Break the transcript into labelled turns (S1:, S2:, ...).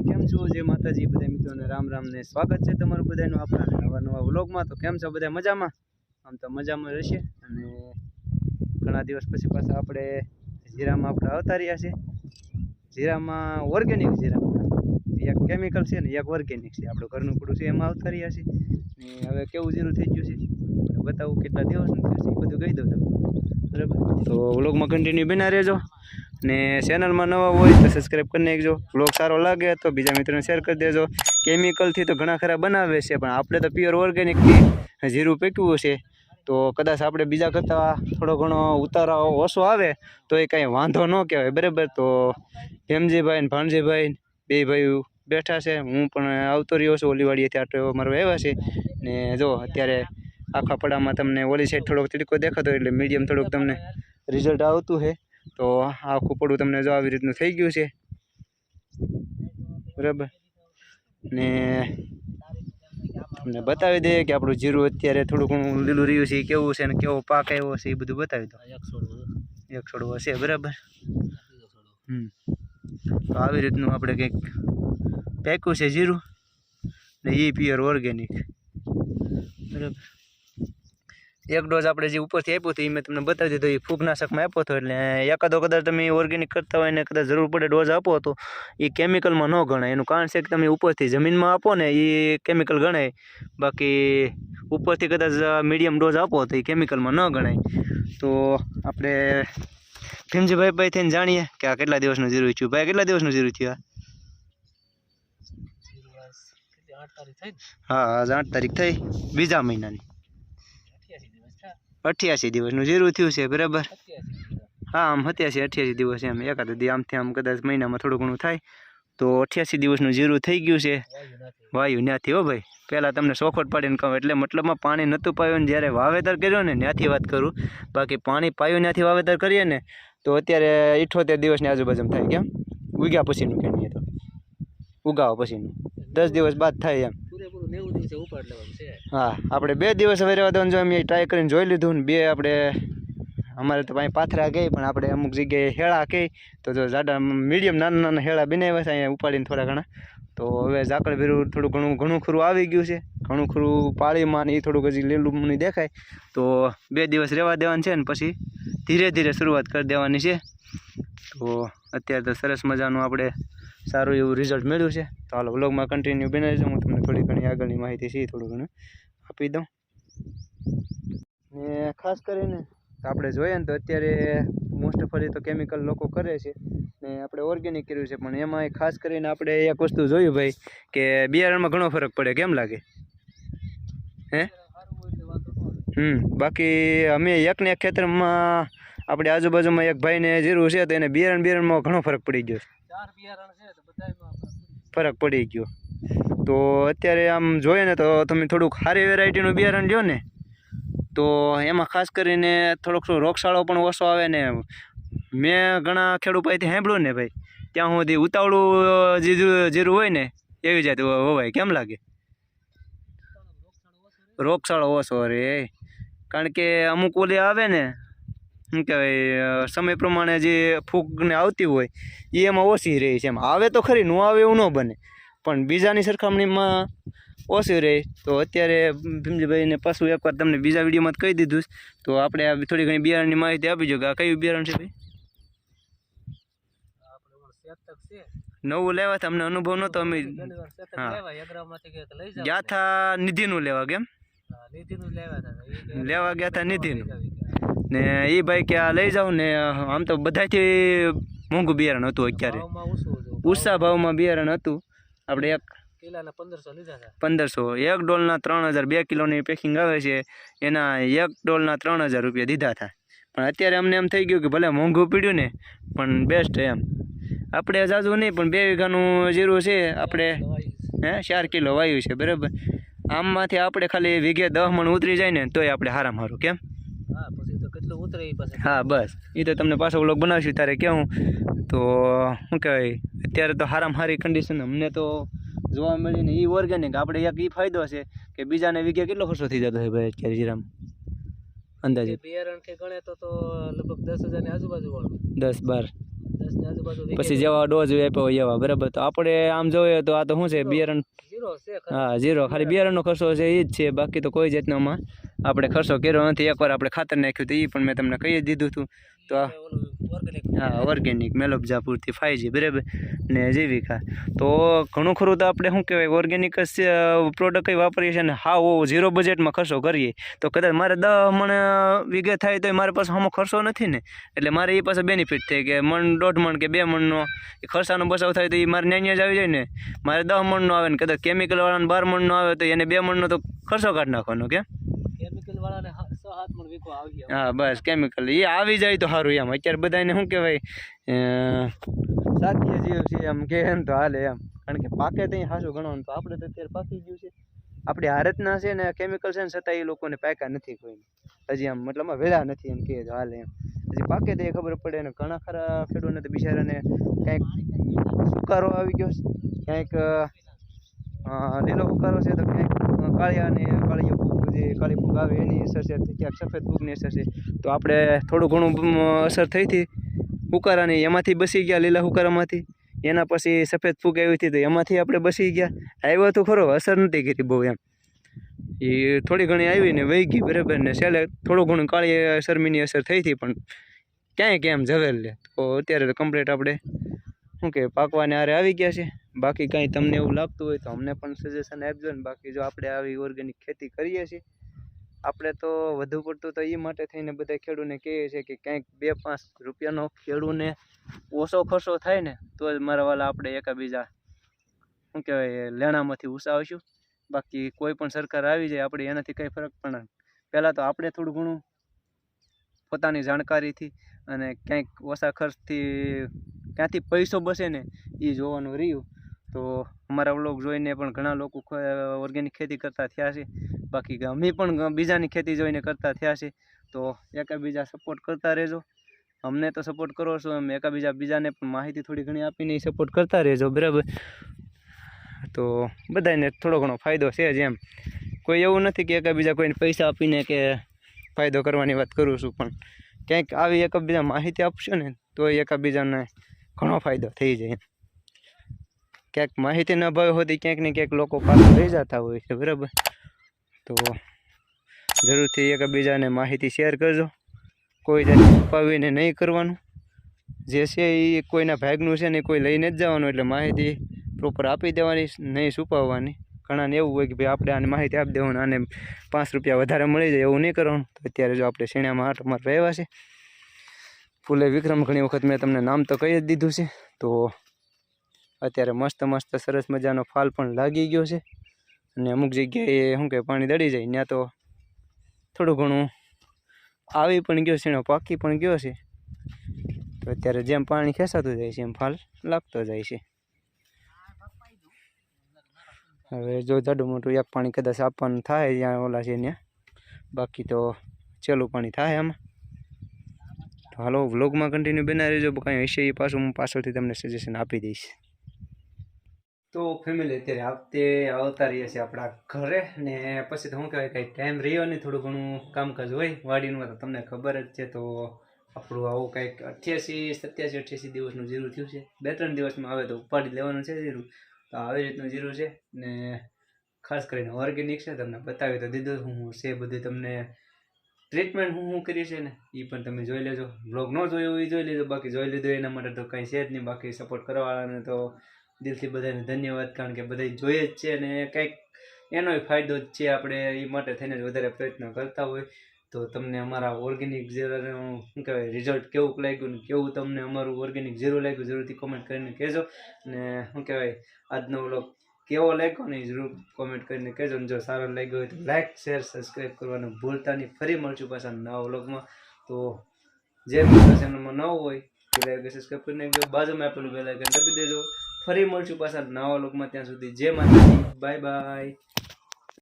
S1: કેમ છો? જે માતાજી. બધા મિત્રોને રામ રામ ને સ્વાગત છે તમારું બધાનું આપણા નવા નવા વ્લોગમાં. તો કેમ છો બધા મજામાં? આમ તો મજામાં રહેશે. અને ઘણા દિવસ પછી પાછા આપણે જીરામાં આપણે આવતા રહ્યા છે જીરામાં ઓર્ગેનિક જીરામાં એક કેમિકલ છે ને, એક ઓર્ગેનિક છે. આપણું ઘરનું પડું છે, એમાં આવતા રહ્યા છે ને હવે કેવું જીરું થઈ ગયું છે? બતાવું કેટલા દિવસનું થયું છે? એ બધું કહી દઉં તમને. બરાબર? તો વ્લોગમાં કન્ટિન્યુ બના રહેજો. ને ચેનલમાં નવા હોય તો સબસ્ક્રાઈબ કરી નાખજો. બ્લોગ સારો લાગે તો બીજા મિત્રોને શેર કરી દેજો. કેમિકલથી તો ઘણા ખરા બનાવે છે, પણ આપણે તો પ્યોર ઓર્ગેનિકથી જીરું પેક્યું છે. તો કદાચ આપણે બીજા કરતાં થોડો ઘણો ઉતારો ઓછો આવે, તો એ કાંઈ વાંધો ન કહેવાય, બરાબર? તો ભીમજીભાઈ ને ભાણજીભાઈ બે ભાઈ બેઠા છે. હું પણ આવતો રહ્યો છું, ઓલીવાડીએથી આટો મારો આવ્યા છે. ને જો, અત્યારે આખા પડામાં તમને ઓલી સાઈડ થોડોક તડકો દેખાતો એટલે મીડિયમ થોડુંક તમને રિઝલ્ટ આવતું છે તો આ આખું પડું તમને જો આવી રીતનું થઈ ગયું છે. બરાબર. ને તમને બતાવી દઈએ કે આપણું જીરું અત્યારે થોડું ઘણું લીલું રહ્યું છે કેવું છે ને કેવો પાક આવ્યો છે એ બધું બતાવી દો. એક છોડવો છે બરાબર? હમ. તો આવી રીતનું આપણે કંઈક પેક્યું છે જીરું ને એ પ્યોર ઓર્ગેનિક બરાબર. એક ડોઝ આપણે જે ઉપરથી આપ્યો હતો એ મેં તમને બતાવી દીધો એ ફૂગનાશકમાં આપ્યો હતો એટલે એકાદો કદાચ તમે ઓર્ગેનિક કરતા હોય ને કદાચ જરૂર પડે ડોઝ આપો તો એ કેમિકલમાં ન ગણાય. એનું કારણ છે કે તમે ઉપરથી જમીનમાં આપો ને એ કેમિકલ ગણાય. બાકી ઉપરથી કદાચ મીડિયમ ડોઝ આપો તો એ કેમિકલમાં ન ગણાય. તો આપણે ભીમજીભાઈ ભાઈ થઈને જાણીએ કે આ કેટલા દિવસનું જરૂર થયું. ભાઈ કેટલા દિવસનું જરૂર થયું આ? હા આજ આઠ તારીખ થઈ. બીજા મહિનાની. અઠ્યાસી દિવસનું જીરું થયું છે બરાબર? હા આમ સત્યાસી અઠ્યાસી દિવસ એમ. એકાદ દી આમથી આમ કદાચ મહિનામાં થોડું ઘણું થાય તો અઠ્યાસી દિવસનું જીરું થઈ ગયું છે. વાયુ ન્યાથી હો ભાઈ. પહેલાં તમને ચોખવટ પાડીને કહું એટલે મતલબમાં પાણી નહોતું પાયું ને જ્યારે વાવેતર કર્યું ને ત્યાંથી વાત કરું. બાકી પાણી પાયું ત્યાંથી વાવેતર કરીએ ને તો અત્યારે ઇઠોતેર દિવસની આજુબાજુ થાય કેમ? ઉગ્યા પછીનું કહીએ તો. ઉગાવા પછીનું દસ દિવસ બાદ થાય એમ. હા, આપણે બે દિવસ હવે રહેવા દેવાનું જો અમે ટ્રાય કરીને જોઈ લીધું ને બે આપણે, અમારે તો પાસે પાથરા ગઈ, પણ આપણે અમુક જગ્યાએ હેળા કહી તો જો જાડા મીડિયમ નાના નાના હેળા બનાવ્યા છે, અહીંયા ઉપાડીને થોડા ઘણા. તો હવે ઝાકળ ભેરું થોડું ઘણું ઘણું ખરું આવી ગયું છે. ઘણું ખરું પાળીમાં ને એ થોડુંક હજી લીલું મને દેખાય. તો બે દિવસ રહેવા દેવાનું છે ને પછી ધીરે ધીરે શરૂઆત કરી દેવાની છે. તો અત્યારે તો સરસ મજાનું આપણે સારું એવું રિઝલ્ટ મળ્યું છે. તો હાલો વ્લોગમાં કન્ટિન્યુ બનાવી હું તમને થોડી ઘણી આગળની માહિતી છે થોડું ઘણું આપી દઉં. ને ખાસ કરીને આપણે જોઈએ ને તો અત્યારે મોસ્ટ ઓફ તો કેમિકલ લોકો કરે છે ને આપણે ઓર્ગેનિક કર્યું છે પણ એમાં ખાસ કરીને આપણે એક વસ્તુ જોયું ભાઈ કે બિયારણમાં ઘણો ફરક પડે કેમ લાગે? હે? હમ બાકી અમે એકને એક ખેતરમાં આપણે આજુબાજુમાં એક ભાઈને જીરું છે તો એને બિયારણ બિયારણમાં ઘણો ફરક પડી ગયો. ફરક પડી ગયો. તો અત્યારે આમ જોઈએ ને તો તમે થોડુંક સારી વેરાયટીનું બિયારણ લ્યો ને, તો એમાં ખાસ કરીને થોડોક રોગશાળો પણ ઓછો આવે ને, મેં ઘણા ખેડૂત પાસેથી સાંભળ્યું ને ભાઈ, ત્યાં સુધી ઉતાવળું જીરું જીરું હોય ને, એવી જાત હોવાય, કેમ લાગે? રોગશાળો ઓછો રે, કારણ કે અમુક ઓલી આવે ને, શું કહેવાય સમય પ્રમાણે જે ફૂગને આવતી હોય એ એમાં ઓછી રહે છે એમ. આવે તો ખરી, ન આવે એવું ન બને. પણ બીજાની સરખામણીમાં ઓછી રહે. તો અત્યારે ભીમજીભાઈને પાછું એકવાર તમને બીજા વિડીયોમાં કહી દીધું. તો આપણે આ થોડી ઘણી બિયારણની માહિતી આપી જો કે આ કયું બિયારણ છે ભાઈ? નવું લેવા અમને અનુભવ નહોતો. અમે ગયા હતા નિધિનું લેવા કેમ લેવા ગયા હતા નિધિનું. ને એ ભાઈ કે આ લઈ જાઓ ને આમ તો બધાથી મોંઘું બિયારણ હતું અત્યારે. ઉષા ભાવમાં બિયારણ હતું. આપણે એક પંદરસો એક ડોલના ત્રણ હજાર બે કિલોની પેકિંગ આવે છે. એના એક ડોલના ત્રણ હજાર રૂપિયા દીધા હતા. પણ અત્યારે અમને એમ થઈ ગયું કે ભલે મોંઘું પીડ્યું ને પણ બેસ્ટ એમ. આપણે જાજુ નહીં પણ બે વીઘાનું જીરું છે આપણે હે ચાર કિલો વાયુ છે બરાબર? આમમાંથી આપણે ખાલી વીઘે દહ મણ ઉતરી જાય ને તોય આપણે હારામ હારું કેમ? હા બસ. એ તો તમને પાછો બ્લોગ બનાવશું ત્યારે કેવું? તો શું કહેવાય? અત્યારે તો સારામાં હારી કન્ડિશન અમને તો જોવા મળીને એ ઓર્ગેનિક આપણે એક એ ફાયદો છે કે બીજાને વીઘે કેટલો ખર્ચો થઈ જતો છે ભાઈ અત્યારે જીરામ? અંદાજે.
S2: બિયારણ કે ગણે તો તો લગભગ દસ હજારની આજુબાજુ વાળું.
S1: દસ બાર. પછી જેવા ડોઝ આપ્યો હોય એવા બરાબર? તો આપણે આમ જોઈએ તો આ તો શું છે? બિયારણ હા ઝીરો. ખાલી બિયારણનો ખર્ચો છે એ જ છે. બાકી તો કોઈ જાતનામાં આપણે ખર્ચો કર્યો નથી, એકવાર આપણે ખાતર નાખ્યું તો એ પણ મેં તમને કહી જ દીધું હતું. તો હા ઓર્ગેનિક મેલોબજાપુરથી ફાઈજી બરાબર? ને જીવિકા તો ઘણું ખરું તો આપણે શું કહેવાય ઓર્ગેનિક જ પ્રોડક્ટ વાપરીએ છીએ અને હા ઓ ઝીરો બજેટમાં ખર્ચો કરીએ. તો કદાચ મારે દસ મણ વીઘે થાય તો મારે પાસે આમાં ખર્ચો નથી ને. એટલે મારે એ પાસે બેનિફિટ થાય કે મણ, દોઢ મણ કે બે મણનો એ ખર્ચાનો બચાવ થાય તો એ મારે ન્યાય જ આવી જાય ને. મારે દસ મણનો આવે ને કદાચ કેમિકલવાળાને બાર મણનો આવે તો એને બે મણનો તો ખર્ચો કાઢી નાખવાનો
S2: વાળાને હ-
S1: બસ કેમિકલ એ આવી જાય તો સારું એમ. અત્યારે બધાને શું કહેવાય સાદીય જીવ છે એમ, કે એમ તો હાલે એમ. કારણ કે પાકે ત્યાં હાસું ગણવાનું તો આપણે તો અત્યારે પાકી ગયું છે. આપણે હારતના છે ને કેમિકલ છે ને છતાં એ લોકોને પાક્યા નથી કોઈ. હજી આમ, મતલબ વેળા નથી એમ કે હાલે એમ. હજી પાકે તો એ ખબર પડે ને, ઘણા ખરા ખેડૂતને તો બિચારાને કંઈક સુકારો આવી ગયો છે. ક્યાંક લીલો ઉકારો છે તો ક્યાંક કાળિયા અને કાળિયા ફૂગ જે કાળી ફૂગ આવે એની અસર છે ક્યાંક સફેદ ફૂગની અસર છે. તો આપણે થોડું ઘણું અસર થઈ હતી હુકારાની એમાંથી બસી ગયા લીલા હુકારામાંથી એના પછી સફેદ ફૂગ આવી હતી તો એમાંથી આપણે બસી ગયા. આવ્યો તો ખરો, અસર નથી કરી બહુ એમ. એ થોડી ઘણી આવી ને વહી ગઈ બરાબર ને છેલ્લે થોડું ઘણું કાળી શરમીની અસર થઈ હતી પણ ક્યાંય કેમ ઝવેલ લે. તો અત્યારે તો કમ્પ્લીટ આપણે, શું કે, પાકવાને આરે આવી ગયા છે. બાકી કાંઈ તમને એવું લાગતું હોય તો અમને પણ સજેશન આપજો ને. બાકી જો આપણે આવી ઓર્ગેનિક ખેતી કરીએ છીએ, આપણે તો વધુ પડતું તો એ માટે થઈને બધા ખેડૂને કહીએ છીએ કે ક્યાંક બે પાંચ રૂપિયાનો ખેડૂને ઓછો ખર્ચો થાય ને, તો જ મારા વાલા આપણે એકાબીજા, શું કહેવાય, લેણામાંથી ઉસાવીશું બાકી કોઈ પણ સરકાર આવી જાય, આપણે એનાથી કંઈ ફરક પણ પહેલાં તો આપણે થોડું ઘણું પોતાની જાણકારીથી અને ક્યાંક ઓછા ખર્ચથી, ક્યાંથી પૈસો બસે ને એ જોવાનું રહ્યું. તો અમારા વ્લોગ જોઈને પણ ઘણા લોકો ઓર્ગેનિક ખેતી કરતા થયા છે. બાકી અમે પણ બીજાની ખેતી જોઈને કરતા થયા છે. તો એકાબીજા સપોર્ટ કરતા રહેજો. અમને તો સપોર્ટ કરો છો એમ. એકાબીજા બીજાને પણ માહિતી થોડી ઘણી આપીને સપોર્ટ કરતા રહેજો, બરાબર? તો બધાને થોડો ઘણો ફાયદો છે જ એમ. કોઈ એવું નથી કે એકાબીજા કોઈને પૈસા આપીને કે ફાયદો કરવાની વાત કરું છું, પણ ક્યાંક આવી એકબીજા માહિતી આપશો ને, તો એકાબીજાને ઘણો ફાયદો થઈ જાય ક્યાંક માહિતી ન ભાવે હોતી ક્યાંક ને ક્યાંક લોકો પાછળ રહી જતા હોય છે, બરાબર? તો જરૂરથી એકબીજાને માહિતી શેર કરજો. કોઈ જાત છુપાવીને નહીં કરવાનું. જે છે એ કોઈના ભાગનું છે ને કોઈ લઈને જ જવાનું એટલે માહિતી પ્રોપર આપી દેવાની, નહીં છુપાવવાની. ઘણાને એવું હોય કે ભાઈ આપણે આને માહિતી આપી દેવાનું, આને પાંચ રૂપિયા વધારે મળી જાય એવું નહીં કરવાનું. તો અત્યારે જો આપણે શેણામાં આઠ માર રહેવા છે. ફૂલે વિક્રમ ઘણી વખત મેં તમને નામ તો કહી જ દીધું છે. તો અત્યારે મસ્ત મસ્ત સરસ મજાનો ફાલ પણ લાગી ગયો છે. અને અમુક જગ્યાએ શું કે પાણી દડી જાય, ત્યાં તો થોડું ઘણું આવી પણ ગયો છે એનો પાકી પણ ગયો છે. તો અત્યારે જેમ પાણી ખેંચાતું જાય છે, એમ ફાલ લાગતો જાય છે. હવે જો જાડું મોટું એક પાણી કદાચ આપવાનું થાય ત્યાં ઓલા છે ત્યાં, બાકી તો ચેલું પાણી થાય આમાં. તો હાલો, વ્લોગમાં કન્ટિન્યુ બનાવી રહેજો, કાંઈ હશે એ પાછું હું પાછળથી તમને સજેશન આપી દઈશ. તો ફેમિલી અત્યારે આવતે આવતા રહીએ છીએ આપણા ઘરે ને પછી તો શું કહેવાય કંઈ ટાઈમ રહ્યો નહીં, થોડું ઘણું કામકાજ હોય વાડીનું તો તમને ખબર જ છે તો આપણું આવું કંઈક અઠ્યાસી, સત્યાસી, અઠ્યાસી દિવસનું જીરું થયું છે. બે ત્રણ દિવસમાં આવે તો ઉપાડી લેવાનું છે જીરું. તો આવી રીતનું જીરું છે ને ખાસ કરીને ઓર્ગેનિક છે, તમને બતાવી તો દીધું હું છે બધું તમને ટ્રીટમેન્ટ હું હું કરી છે ને એ પણ તમે જોઈ લેજો. બ્લોગ ન જોયો એ જોઈ લેજો, બાકી જોઈ લીધો એના માટે તો કંઈ છે જ નહીં, બાકી સપોર્ટ કરવાવાળાને તો દિલથી બધાને ધન્યવાદ, કારણ કે બધા જોઈએ જ છે અને કંઈક એનોય ફાયદો જ છે આપણે એ માટે થઈને વધારે પ્રયત્ન કરતા હોય. તો તમને અમારા ઓર્ગેનિક ઝીરોનું શું કહેવાય, રિઝલ્ટ કેવું લાગ્યું ને કેવું તમને અમારું ઓર્ગેનિક ઝીરો લાગ્યું, જરૂરથી કોમેન્ટ કરીને કહેજો. અને શું કહેવાય, આજનો વ્લોગ કેવો લાગ્યો ને એ જરૂર કોમેન્ટ કરીને કહેજો. ને જો સારો લાગ્યો હોય તો લાઈક, શેર સબસ્ક્રાઈબ કરવાનું ભૂલતા નહીં ફરી મળશું પાછા નવા વ્લોગમાં. તો જે ચેનલમાં નવો હોય એ લાઈક સબસ્ક્રાઈબ કરીને નાખજો. બાજુમાં આપેલું બેલ આઇકન દબી દેજો. ફરી મળશું પાછા નવા લોકમાં ત્યાં સુધી. જે માતાજી. Bye bye